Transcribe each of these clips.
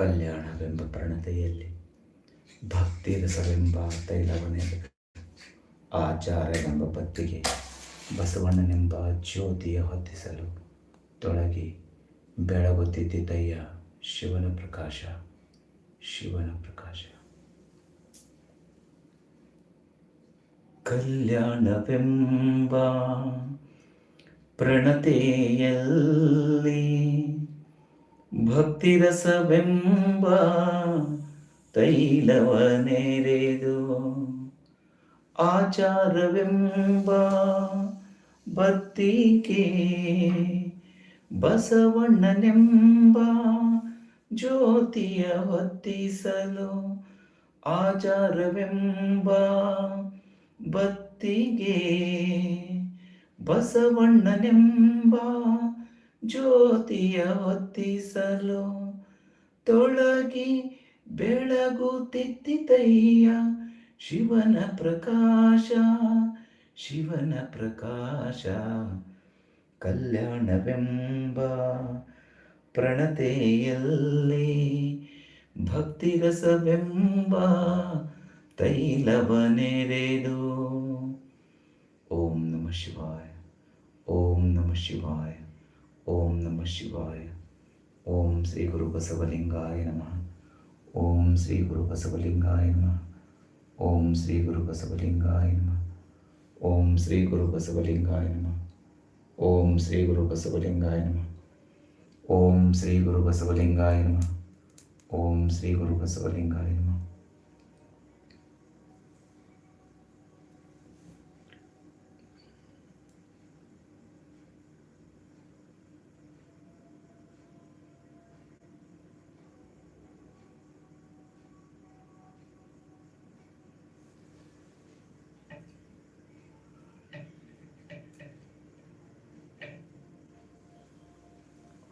ಕಲ್ಯಾಣವೆಂಬ ಪ್ರಣತೆಯಲ್ಲಿ ಭಕ್ತಿ ರಸವೆಂಬ ತೈಲವನೆಂಬ ಆಚಾರವೆಂಬ ಪತ್ತಿಗೆ ಬಸವಣ್ಣನೆಂಬ ಜ್ಯೋತಿಯ ಹೊತ್ತಿಸಲು ತೊಳಗಿ ಬೆಳಗುತ್ತಿದ್ದಯ್ಯ ಶಿವನ ಪ್ರಕಾಶ ಶಿವನ ಪ್ರಕಾಶ. ಕಲ್ಯಾಣವೆಂಬ ಪ್ರಣತೆಯಲ್ಲಿ ಭಕ್ತಿರಸವೆಂಬ ತೈಲವನೆರೆದು ಆಚಾರವೆಂಬ ಬತ್ತಿಗೆ ಬಸವಣ್ಣನೆಂಬ ಜ್ಯೋತಿಯ ಹೊತ್ತಿಸಲು ಆಚಾರವೆಂಬ ಬತ್ತಿಗೆ ಬಸವಣ್ಣನೆಂಬ ಜ್ಯೋತಿಯ ಹೊತ್ತಿಸಲು ತೊಳಗಿ ಬೆಳಗುತ್ತಿತ್ತಿತಯ್ಯ ಶಿವನ ಪ್ರಕಾಶ ಶಿವನ ಪ್ರಕಾಶ. ಕಲ್ಯಾಣವೆಂಬ ಪ್ರಣತೆಯಲ್ಲಿ ಭಕ್ತಿರಸವೆಂಬ ತೈಲವನೆರೆದು. ಓಂ ನಮ ಶಿವಾಯ, ಓಂ ನಮ ಶಿವಾಯ. ഓം നമ ശിവായ. ഓം ശ്രീ ഗുരു ബസവലിംഗായ നമ. ഓം ശ്രീ ഗുരു ബസവലിംഗായ നമ. ഓം ശ്രീ ഗുരു ബസവലിംഗായ നമ. ഓം ശ്രീ ഗുരു ബസവലിംഗായ നമ. ഓം ശ്രീ ഗുരു ബസവലിംഗായ നമ. ഓം ശ്രീ ഗുരു ബസവലിംഗായ നമ. ഓം ശ്രീ ഗുരു ബസവലിംഗായ നമ.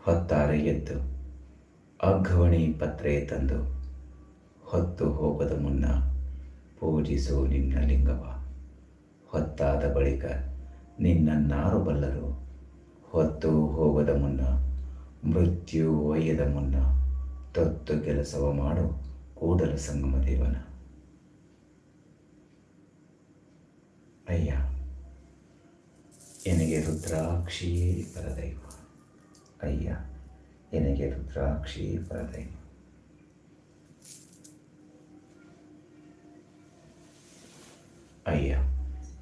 ಹೊತ್ತಾರೆ ಎದ್ದು ಅಘವಣಿ ಪತ್ರೆ ತಂದು ಹೊತ್ತು ಹೋಗದ ಮುನ್ನ ಪೂಜಿಸು ನಿನ್ನ ಲಿಂಗವ. ಹೊತ್ತಾದ ಬಳಿಕ ನಿನ್ನನ್ನಾರು ಬಲ್ಲರು. ಹೊತ್ತು ಹೋಗದ ಮುನ್ನ ಮೃತ್ಯು ಒಯ್ಯದ ಮುನ್ನ ತೊತ್ತು ಕೆಲಸವ ಮಾಡು ಕೂಡಲ ಸಂಗಮ ದೇವನ. ಅಯ್ಯ, ಎನಗೆ ರುದ್ರಾಕ್ಷಿಯೇ ಪರದೈವ ಅಯ್ಯ ಎನಗೆ ರುದ್ರಾಕ್ಷಿ ಪರದೈವ ಅಯ್ಯ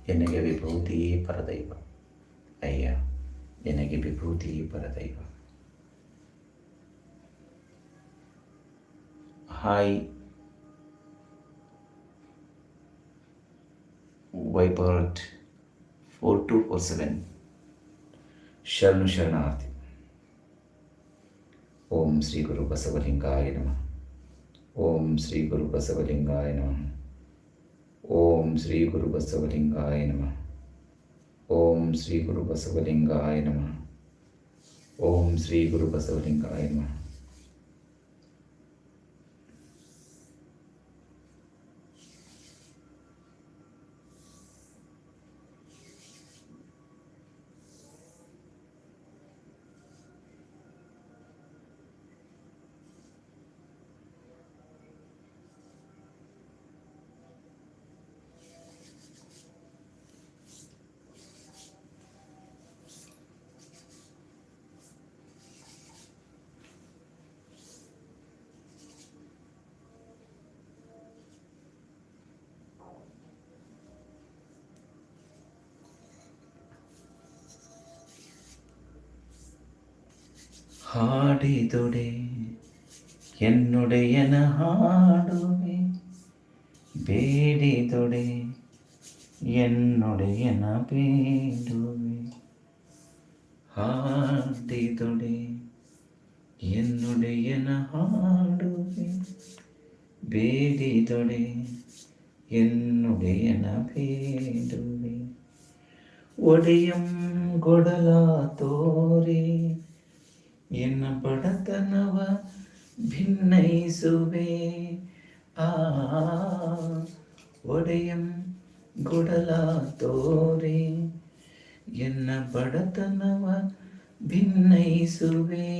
ಎನಗೆ ವಿಭೂತಿಯೇ ಪರದೈವ ಅಯ್ಯ ಎನಗೆ ವಿಭೂತಿಯೇ ಪರದೈವ ಹಾಯ್. ವೈಪರ್ಟ್ ಫೋರ್ ಟು ಫೋರ್ ಸೆವೆನ್ ಶರಣು ಶರಣಾರ್ಥಿ. ओम श्री गुरु बसवलिंगाय नम। ओम श्री गुरु बसवलिंगाय नम। ओम श्री गुरु बसवलिंगाय नम। ओम श्री गुरु बसवलिंगाय नम। ओम श्री गुरु बसवलिंगाय नमः। ಹಾಡಿದುಡೆ ಎನ್ನುಡೆಯನ ಹಾಡುವೆ ಬೇಡಿದೊಡೆ ಎನ್ನುಡೆಯನ ಬೇಡುವೆ ಹಾಡಿದೊಡೆ എന്നുടയന ഹാടുവേ വേദിതൊടെ എന്നുടയന ഭേടുവേ ഒടയം തോരേ ಎನ್ನ ಬಡತನವ ಭಿನ್ನಯಿಸುವೆ ಆ ಒಡೆಯಂ ಗುಡಲ ತೋರೆ ಎನ್ನ ಬಡತನವ ಭಿನ್ನಯಿಸುವೆ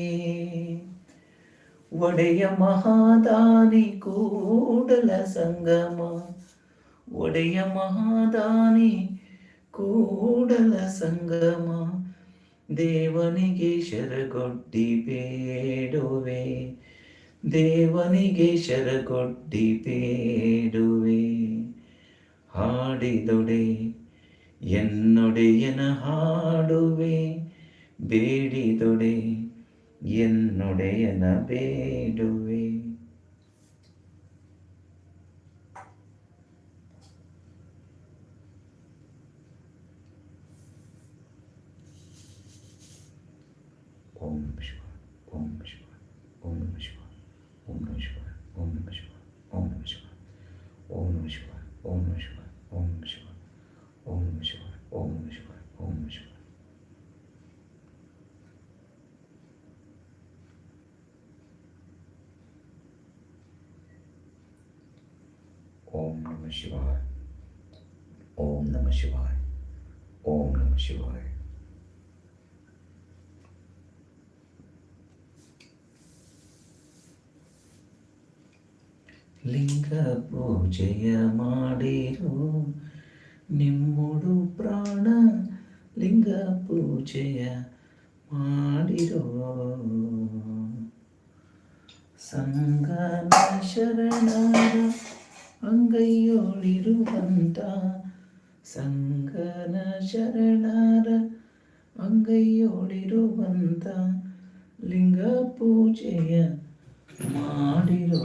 ಒಡೆಯ ಮಹಾದಾನಿ ಕೂಡಲ ಸಂಗಮ ಒಡೆಯ ಮಹಾದಾನಿ ಕೂಡಲ ಸಂಗಮ ದೇವನಿಗೆ ಶರಗೊಡ್ಡಿ ಬೇಡುವೆ. ದೇವನಿಗೆ ಶರಗೊಡ್ಡಿ ಬೇಡುವೆ. ಹಾಡಿದೊಡೆ ಎನ್ನೊಡೆಯನ ಹಾಡುವೆ. ಬೇಡಿದೊಡೆ ಎನ್ನೊಡೆಯನ ಬೇಡುವೆ. ಪೂಜೆಯ ಮಾಡಿರು ನಿಮ್ಮುಡು ಪ್ರಾಣ ಲಿಂಗ ಪೂಜೆಯ ಮಾಡಿರೋ ಸಂಗನ ಶರಣರ ಅಂಗೈಯೋಳಿರುವಂತ ಸಂಗನ ಶರಣರ ಅಂಗೈಯೋಳಿರುವಂತ ಲಿಂಗ ಪೂಜೆಯ ಮಾಡಿರೋ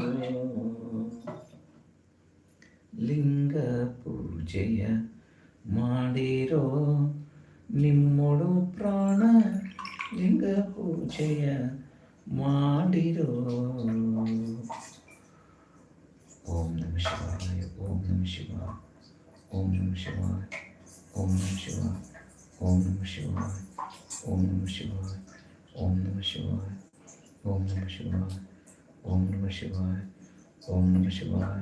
ಲಿಂಗ ಪೂಜೆಯ ಮಾಡಿರೋ ನಿಮ್ಮೊಡು ಪ್ರಾಣ ಲಿಂಗ ಪೂಜೆಯ ಮಾಡಿರೋ ಓಂ ನಮ ಶಿವಾಯ ಓಂ ನಮ ಶಿವಾಯ ಓಂ ನಮ ಶಿವಾಯ ಓಂ ನಮ ಶಿವಾಯ ಓಂ ನಮ ಶಿವಾಯ ಓಂ ನಮ ಶಿವಾಯ ಓಂ ನಮ ಶಿವಾಯ ಓಂ ನಮ ಶಿವಾಯ ಓಂ ನಮ ಶಿವಾಯ ಓಂ ನಮ ಶಿವಾಯ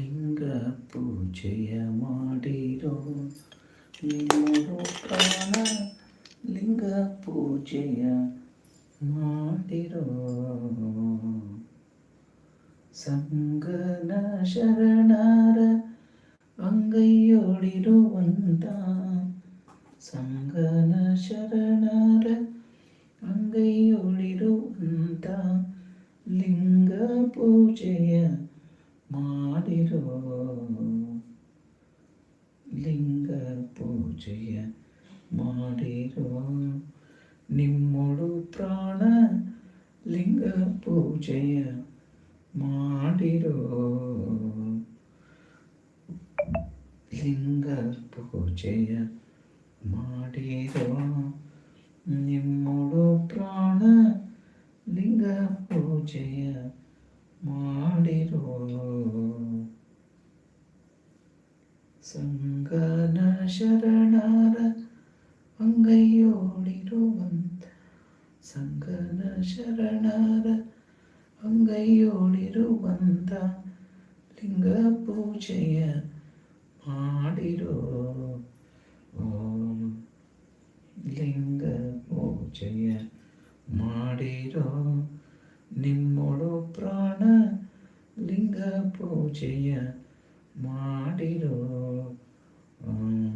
听歌不寂寞。ಲಿಂಗ ಪೂಜೆಯ ಮಾಡಿರೋ ಲಿಂಗ ಪೂಜೆಯ ಮಾಡಿರೋ ನಿಮ್ಮೊಡು ಪ್ರಾಣ ಲಿಂಗ ಪೂಜೆಯ ಮಾಡಿರೋ ಸಂಗನ ಶರಣರ ಅಂಗೈಯೋಡಿರುವಂತ. ಸಂಗನ ಶರಣರ ಅಂಗೈಯೋಡಿರುವಂತ ಲಿಂಗ ಪೂಜೆಯ ಮಾಡಿರೋ ಓಂ ಲಿಂಗ ಪೂಜೆಯ ಮಾಡಿರೋ ನಿಮ್ಮೊಳು ಪ್ರಾಣ ಲಿಂಗ ಪೂಜೆಯ ಮಾಡಿರೋ ಓಂ. ಓಂ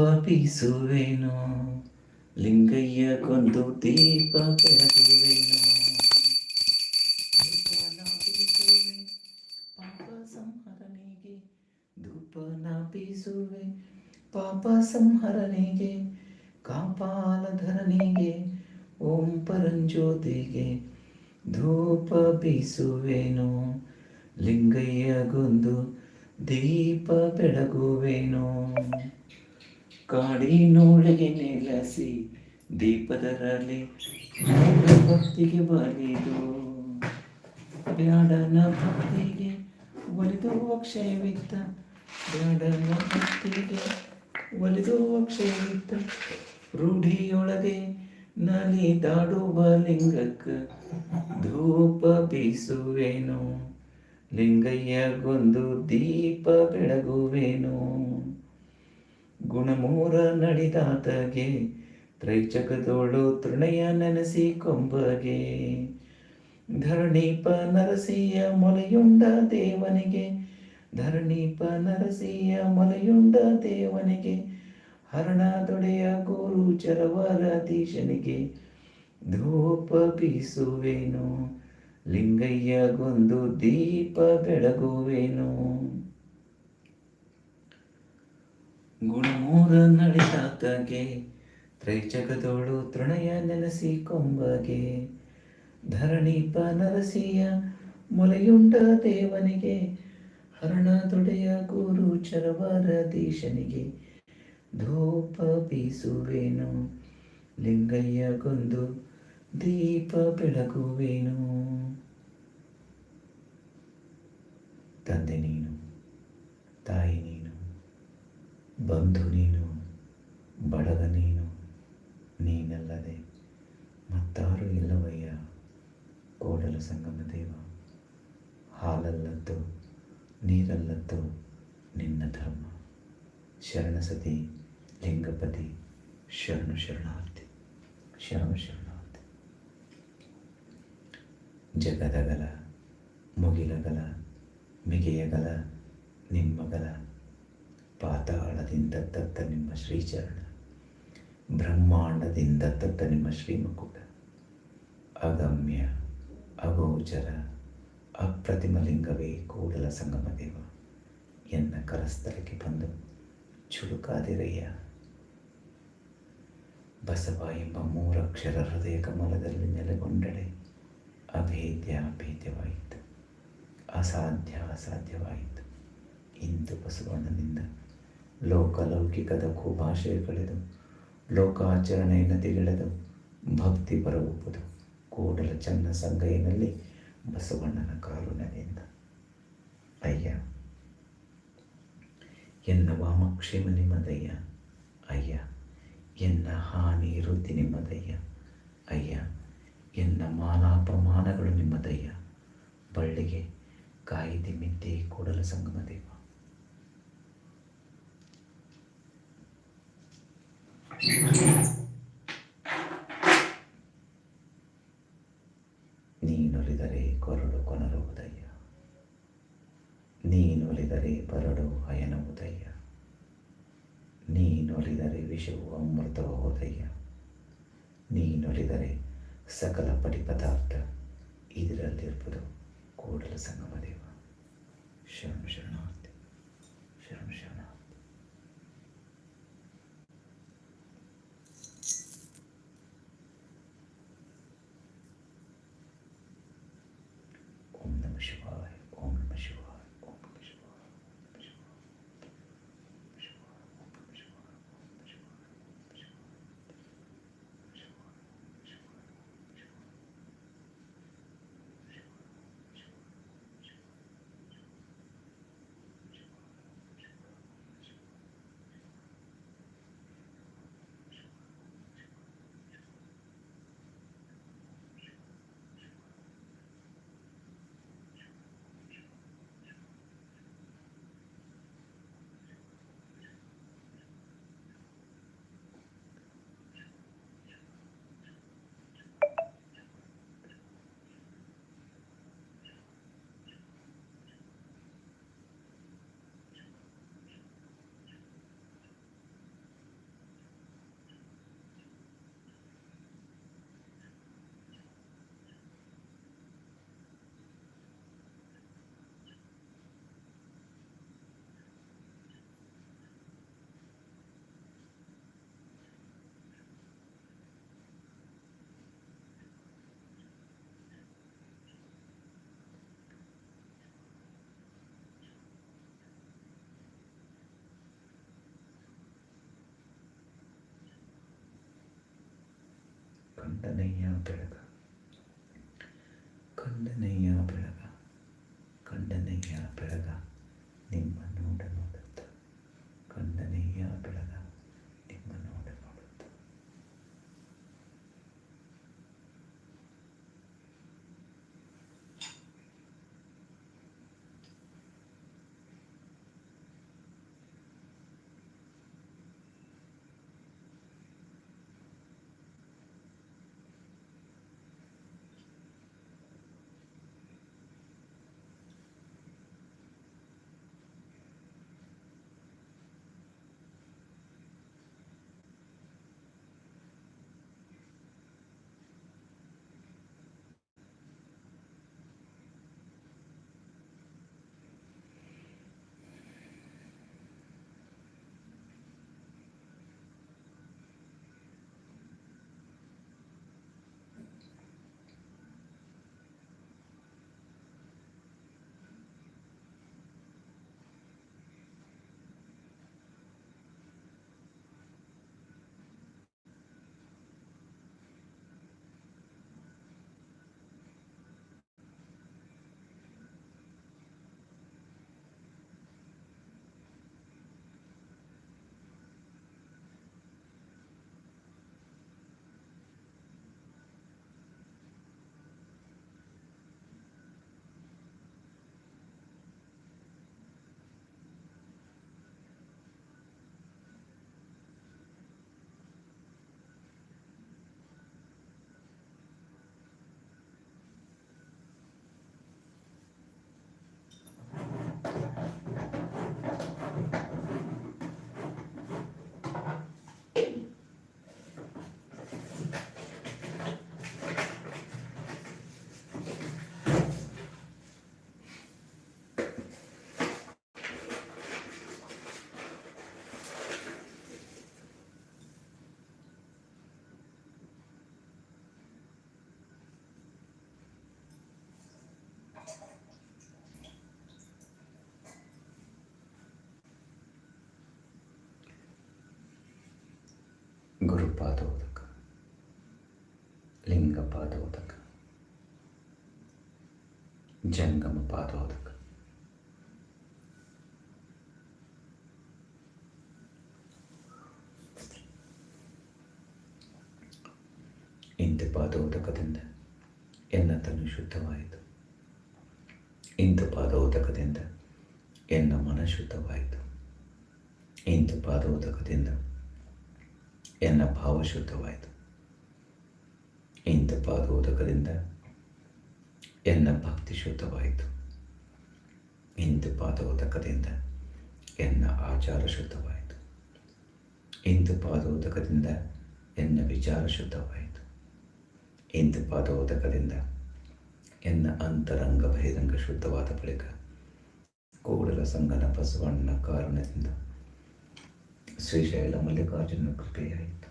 ಧೂಪ ಬೀಸುವೆನು ಲಿಂಗಯ್ಯ ಕೊಂದು ದೀಪ ಬೆಳಗುವೆನು ಪಾಪ ಸಂಹಾರನಿಗೆ ಧೂಪ ನಾಪಿಸುವೆ ಪಾಪ ಸಂಹರಣಿಗೆ, ಕಾಪಾಲಧರನಿಗೆ, ಓಂ ಪರಂಜ್ಯೋತಿಗೆ ಧೂಪ ಬೀಸುವೆನು ಲಿಂಗಯ್ಯಗೊಂದು ದೀಪ ಬೆಳಗುವೆನು. ಕಾಡಿನೊಳಗೆ ನೆಲೆಸಿ ದೀಪದರಲ್ಲಿ ಭಕ್ತಿಗೆ ಬಲಿದು. ಬ್ಯಾಡನ ಭಕ್ತಿಗೆ ಒಲಿದು ಅಕ್ಷಯವಿತ್ತ ಬ್ಯಾಡನ ಭಕ್ತಿಗೆ ಒಲಿದು ಅಕ್ಷಯವಿತ್ತ ರೂಢಿಯೊಳಗೆ ನಲಿದಾಡುವ ಲಿಂಗಕ್ಕ ಧೂಪ ಬೀಸುವೇನು ಲಿಂಗಯ್ಯಗೊಂದು ದೀಪ ಬೆಳಗುವೆನು. ಗುಣಮೂರ ನಡಿದಾತಗೆ, ತ್ರೈಚಕದೋಳು ತೃಣಯ ನೆನೆಸಿ ಕೊಂಬಗೆ. ಧರಣೀಪ ನರಸಿಯ ಮೊಲೆಯುಂಡ ದೇವನಿಗೆ, ಧರಣೀಪ ನರಸಿಯ ಮೊಲೆಯುಂಡ ದೇವನಿಗೆ ಹರಣದೊಡೆಯ ಗುರು ಚರವರದೀಶನಿಗೆ ಧೂಪ ಬೀಸುವೇನು ಲಿಂಗಯ್ಯಗೊಂದು ದೀಪ ಬೆಳಗುವೆನು. ಗುಣಮೂರ ನಡೆದಾತಗೆ ತ್ರೈಚಕದೋಳು ತೃಣಯ ನೆನೆಸಿ ಕೊಂಬಗೆ ಧರಣೀಪ ನರಸಿಯ ಮೊಲೆಯುಂಡ ದೇವನಿಗೆ, ಹರಣ ತೊಡೆಯ ಗುರು ಚರವರದೀಶನಿಗೆ ಧೂಪ ಬೀಸುವೆನು ಲಿಂಗಯ್ಯಗೊಂದು ದೀಪ ಬೆಳಗುವೇನು. ತಂದೆ ನೀನು, ತಾಯಿ ನೀನು. ಬಂಧು ನೀನು ಬಡದ ನೀನು, ನೀನಲ್ಲದೆ ಮತ್ತಾರು ಇಲ್ಲವಯ್ಯ? ಕೋಡಲ ಸಂಗಮ ದೇವ, ಹಾಲಲ್ಲದ್ದು ನೀರಲ್ಲದ್ದು ನಿನ್ನ ಧರ್ಮ. ಶರಣಸತಿ ಲಿಂಗಪತಿ, ಶರಣು ಶರಣಾರ್ಥಿ ಶರಣು ಶರಣಾರ್ಥಿ. ಜಗದಗಲ ಮುಗಿಲಗಲ ಮಿಗೆಯಗಲ ನಿಮ್ಮಗಲ ಪಾತಾಳದಿಂದ ತತ್ತ ನಿಮ್ಮ ಶ್ರೀಚರಣ, ಬ್ರಹ್ಮಾಂಡದಿಂದ ತತ್ತ ನಿಮ್ಮ ಶ್ರೀಮಕುಟ. ಅಗಮ್ಯ, ಅಗೋಚರ, ಅಪ್ರತಿಮಲಿಂಗವೇ ಕೂಡಲ ಸಂಗಮ ದೇವ ಎನ್ನ ಕರಸ್ಥಳಕ್ಕೆ ಬಂದು ಚುಳುಕಾದಿರಯ್ಯ ಬಸವ ಎಂಬ ಮೂರಕ್ಷರ ಹೃದಯ ಕಮಲದಲ್ಲಿ ನೆಲೆಗೊಂಡಡೆ ಅಭೇದ್ಯ ಅಭೇದ್ಯವಾಯಿತು. ಅಸಾಧ್ಯ ಅಸಾಧ್ಯವಾಯಿತು. ಇಂದು ಬಸವಣ್ಣನಿಂದ ಲೋಕಲೌಕಿಕದ ಕುಭಾಷೆ ಕಳೆದು ಲೋಕಾಚರಣೆಯನ್ನು ತಿಳಿದು ಭಕ್ತಿ ಬರವುವುದು ಕೂಡಲ ಚನ್ನ ಸಂಗೈನಲ್ಲಿ ಬಸವಣ್ಣನ ಕಾರುಣದಿಂದ ಅಯ್ಯ, ಎನ್ನ ವಾಮಕ್ಷೇಮ ನಿಮ್ಮದಯ್ಯ? ಅಯ್ಯ, ಎನ್ನ ಹಾನಿ ವೃತ್ತಿ ನಿಮ್ಮದಯ್ಯ? ಅಯ್ಯ, ಎನ್ನ ಮಾನಾಪಮಾನಗಳು ನಿಮ್ಮದಯ್ಯ? ಬಳ್ಳಿಗೆ ಕಾಯಿದೆ ಮಿದ್ದೆ ಕೂಡಲ ಸಂಗಮ ದೇವ ನೀನೊಲಿದರೆ ಕೊರಡು ಕೊನರುವುದಯ್ಯ ನೀನೊಲಿದರೆ ಬರಡು ಹಯನವುದಯ್ಯ ನೀನೊಲಿದರೆ ವಿಷವು ಅಮೃತಬಹುದಯ್ಯ ನೀನೊಲಿದರೆ ಸಕಲ ಪಡಿ ಪದಾರ್ಥ ಇದರಲ್ಲಿರ್ಬೋದು ಕೂಡಲ ಸಂಗಮ ದೇವ. ಶರಣ ಶರಣಾರ್ಥಿ ಶರಣ ಶರಣಾರ್ಥಿ. खंड नहीं यहाँ तेरे का खंड नहीं ಗುರುಪಾದೋದಕ, ಲಿಂಗಪಾದೋದಕ ಜಂಗಮ ಪಾದೋದಕ ಇಂದು ಪಾದೋದಕದಿಂದ ಎನ್ನ ತನು ಶುದ್ಧವಾಯಿತು. ಇಂಥ ಪಾದೋದಕದಿಂದ ಎನ್ನ ಮನ ಶುದ್ಧವಾಯಿತು. ಪಾದೋದಕದಿಂದ ಎನ್ನ ಭಾವ ಶುದ್ಧವಾಯಿತು ಇಂಥ ಪಾದೋದಕದಿಂದ ಎನ್ನ ಭಕ್ತಿ ಶುದ್ಧವಾಯಿತು. ಇಂಥ ಪಾದೋದಕದಿಂದ ಎನ್ನ ಆಚಾರ ಶುದ್ಧವಾಯಿತು. ಇಂಥ ಪಾದೋದಕದಿಂದ ಎನ್ನ ವಿಚಾರ ಶುದ್ಧವಾಯಿತು. ಇಂಥ ಪಾದೋದಕದಿಂದ ಎನ್ನ ಅಂತರಂಗ ಬಹಿರಂಗ ಶುದ್ಧವಾದ ಬಳಿಕ ಕೂಡಲ ಸಂಗನ ಬಸವಣ್ಣ ಕಾರಣದಿಂದ श्रीशैल मल्लिकार्जुन खरगे आहेत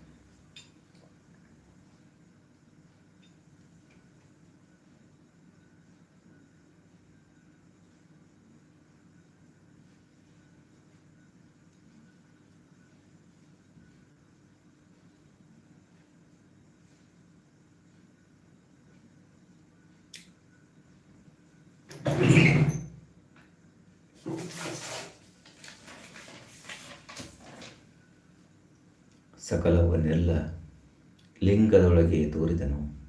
ಲಿಂಗದೊಳಗೆ ತೋರಿದನು.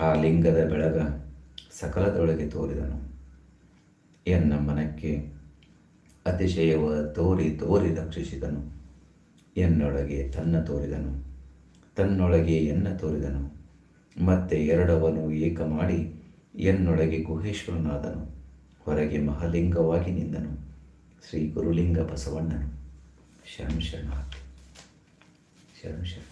ಆ ಲಿಂಗದ ಬೆಳಗ ಸಕಲದೊಳಗೆ ತೋರಿದನು. ಎನ್ನ ಮನಕ್ಕೆ ಅತಿಶಯವ ತೋರಿ ತೋರಿ ರಕ್ಷಿಸಿದನು. ಎನ್ನೊಳಗೆ ತನ್ನ ತೋರಿದನು. ತನ್ನೊಳಗೆ ಎನ್ನ ತೋರಿದನು. ಮತ್ತೆ ಎರಡವನು ಏಕ ಮಾಡಿ ಎನ್ನೊಳಗೆ ಗುಹೇಶ್ವರನಾದನು. ಹೊರಗೆ ಮಹಾಲಿಂಗವಾಗಿ ನಿಂದನು. ಶ್ರೀ ಗುರುಲಿಂಗ ಬಸವಣ್ಣನು ಶರಣ ಶರಣ ಶರಣ.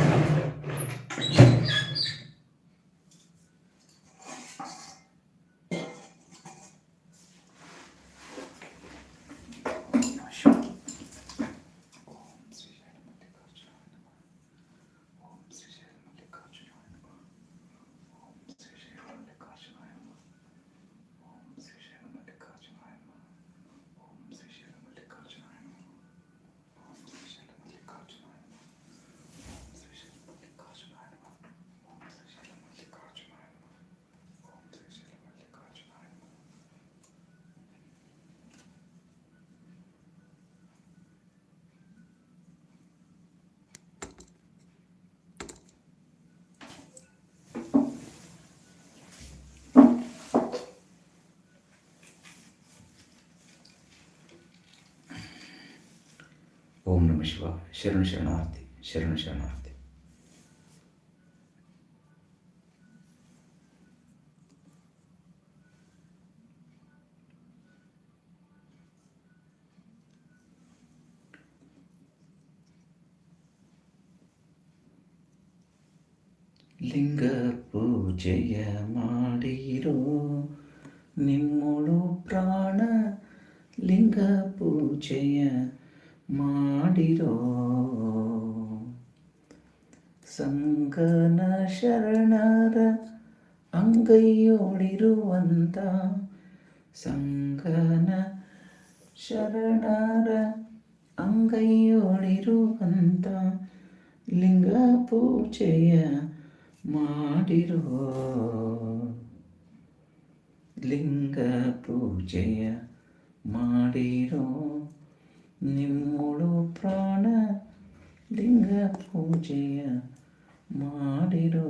ಓಂ ನಮ ಶಿವ ಶರಣ ಶರಣಾರ್ಥಿ ಶರಣ ಶರಣಾರ್ಥಿ ಲಿಂಗ ಪೂಜೆಯ ಮಾಡಿರೋ ನಿಮ್ಮೊಳು ಪ್ರಾಣ ಲಿಂಗ ಪೂಜೆಯ ಮಾಡಿರೋ. ಸಂಗನ ಶರಣರ ಅಂಗೈಯೋಡಿರುವಂತ ಸಂಗನ ಶರಣರ ಅಂಗೈಯೋಡಿರುವಂತ ಲಿಂಗ ಪೂಜೆಯ ಮಾಡಿರೋ. ಲಿಂಗ ಪೂಜೆಯ ಮಾಡಿರೋ. ನಿಮ್ಮುಳು ಪ್ರಾಣ ಲಿಂಗ ಪೂಜೆಯ ಮಾಡಿರೋ